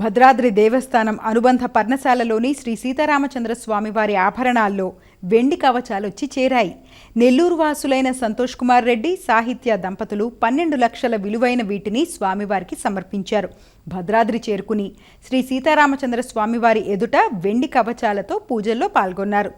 భద్రాద్రి దేవస్థానం అనుబంధ పర్ణశాలలోని శ్రీ సీతారామచంద్ర స్వామివారి ఆభరణాల్లో వెండి కవచాలొచ్చి చేరాయి. నెల్లూరు వాసులైన సంతోష్ కుమార్ రెడ్డి సాహిత్య దంపతులు పన్నెండు లక్షల విలువైన వీటిని స్వామివారికి సమర్పించారు. భద్రాద్రి చేరుకుని శ్రీ సీతారామచంద్ర స్వామివారి ఎదుట వెండి కవచాలతో పూజల్లో పాల్గొన్నారు.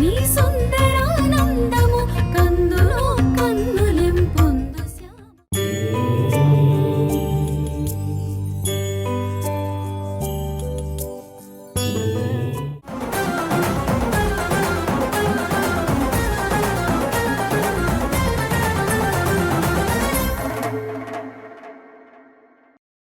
permiso?